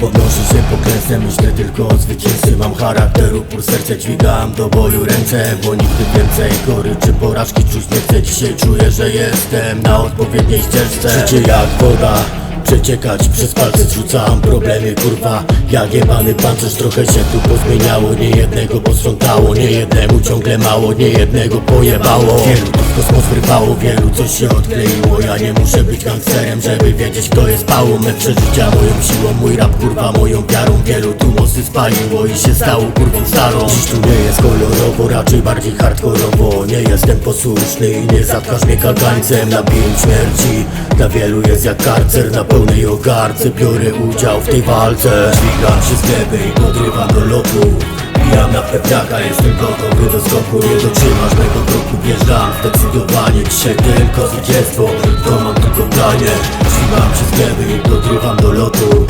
Podnoszę się po klęsce, myślę tylko o zwycięstwie Mam charakter, upór, serce dźwigam do boju ręce Bo nigdy więcej goryczy porażki czuć nie chcę. Dzisiaj czuję, że jestem na odpowiedniej ścieżce. Życie jak woda Przeciekać przez palce zrzucam. Problemy kurwa Jak jebany pancerz. Trochę się tu pozmieniało Nie jednego posprzątało, nie jednemu ciągle mało Nie jednego pojebało. Wielu kosmos wyrwało, wielu coś się odkleiło. Ja nie muszę być gangsterem, żeby wiedzieć kto jest pałą Me przeżycia moją siłą, mój rap kurwa moją wiarą. Wielu tu mosty spaliło i się stało kurwą starą. Dziś tu nie jest kolorowo, raczej bardziej hardkorowo. Nie jestem posłuszny i nie zatkasz mnie kagańcem Na pięć śmierci, dla wielu jest jak karcer. Na pełnej ogarce biorę udział w tej walce. Dźwigam się z gleby i podrywam do lotu Bijam na pewniaka, jestem gotowy do skoku Nie dotrzymasz mego kroku, wjeżdżam zdecydowanie Dzisiaj tylko zwycięstwo, to mam tylko w planie Dźwigam się z gleby i podrywam do lotu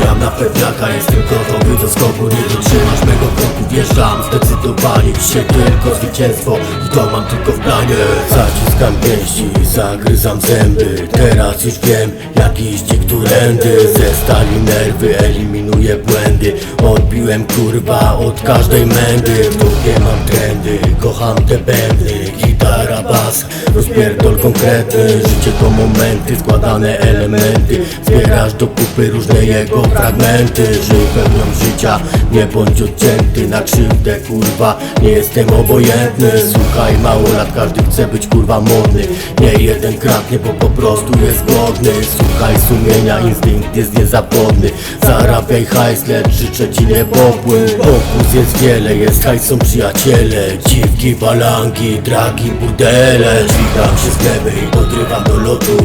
Bijam na pewniaka, jestem gotowy do skoku Nie dotrzymasz mego kroku, wjeżdżam zdecydowanie Dzisiaj tylko zwycięstwo i to mam tylko w planie. Zaciskam pięści, zagryzam zęby Teraz już wiem, jak iść i którędy. Ze stali nerwy, eliminuję błędy. Odbiłem kurwa od każdej mędy. W dupie mam trendy, kocham te bębny. Gitara, bas, rozpierdol konkretny Życie to momenty, składane elementy. Zbierasz do kupy różne jego fragmenty. Żyj pełnią życia, nie bądź odcięty. Na krzywdę kurwa, nie jestem obojętny. Słuchaj mało lat, każdy chce być kurwa modny. Nie jeden kradnie, bo po prostu jest godny Słuchaj sumienia, instynkt jest niezawodny. Zarabiaj hajs, lecz życzę ci niebopłyn Pokus jest wiele, jest hajs, są przyjaciele. Dziwki, balanki, dragi, burdele Dźwigam się z gleby i podrywam do lotu.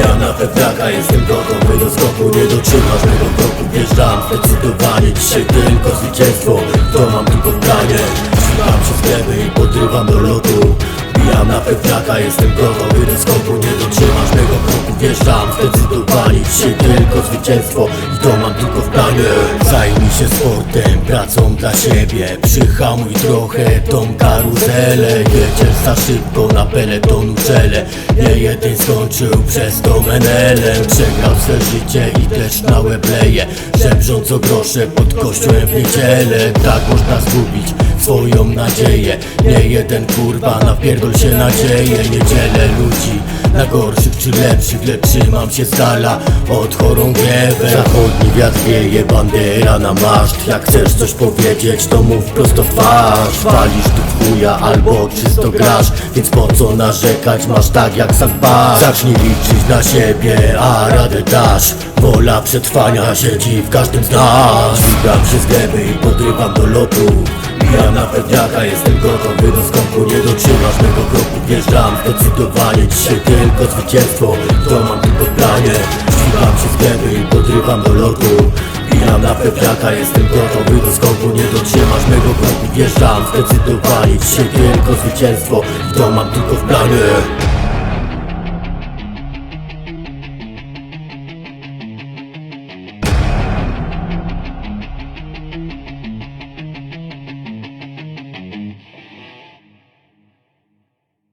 Ja na pewniaka jestem gotowy do skoku Nie dotrzymasz mego kroku, wjeżdżam zdecydowanie Dzisiaj tylko zwycięstwo, to mam tylko w planie Dźwigam się z gleby i podrywam do lotu. Bijam na pewniaka, jestem gotowy do skoku Nie dotrzymasz mego kroku, wjeżdżam zdecydowanie Dzisiaj tylko zwycięstwo i to mam tylko w planie. Zajmij się sportem, pracą dla siebie. Przyhamuj trochę tą karuzelę. Jedziesz za szybko na peletonu czele Nie jeden skończył przez to menelem Przegrał swe życie i też na łeb leje Żebrząc o grosze pod kościołem w niedzielę. Tak można zgubić swoją nadzieję. Nie jeden kurwa napierdol się nadzieję Nie dzielę ludzi na gorszych czy lepszych Lecz trzymam się z dala od chorągiewek Zachodni wiatr wieje, bandera na maszt. Jak chcesz coś powiedzieć to mów prosto w twarz. Walisz tu chuja albo czysto grasz Więc po co narzekać, masz tak jak sam pasz Zacznij liczyć na siebie, a radę dasz. Wola przetrwania siedzi w każdym z nas. Dźwigam się z gleby i podrywam do lotu ja na pewniaka jestem gotowy do skoku Nie dotrzymasz mego kroku, wjeżdżam zdecydowanie Dzisiaj tylko zwycięstwo, to mam tylko planie. Dźwigam się z gleby i podrywam do lotu. Bijam na pewniaka, jestem gotowy do skoku Nie dotrzymasz mego kroku, wjeżdżam zdecydowanie Dzisiaj tylko zwycięstwo. To mam tylko w planie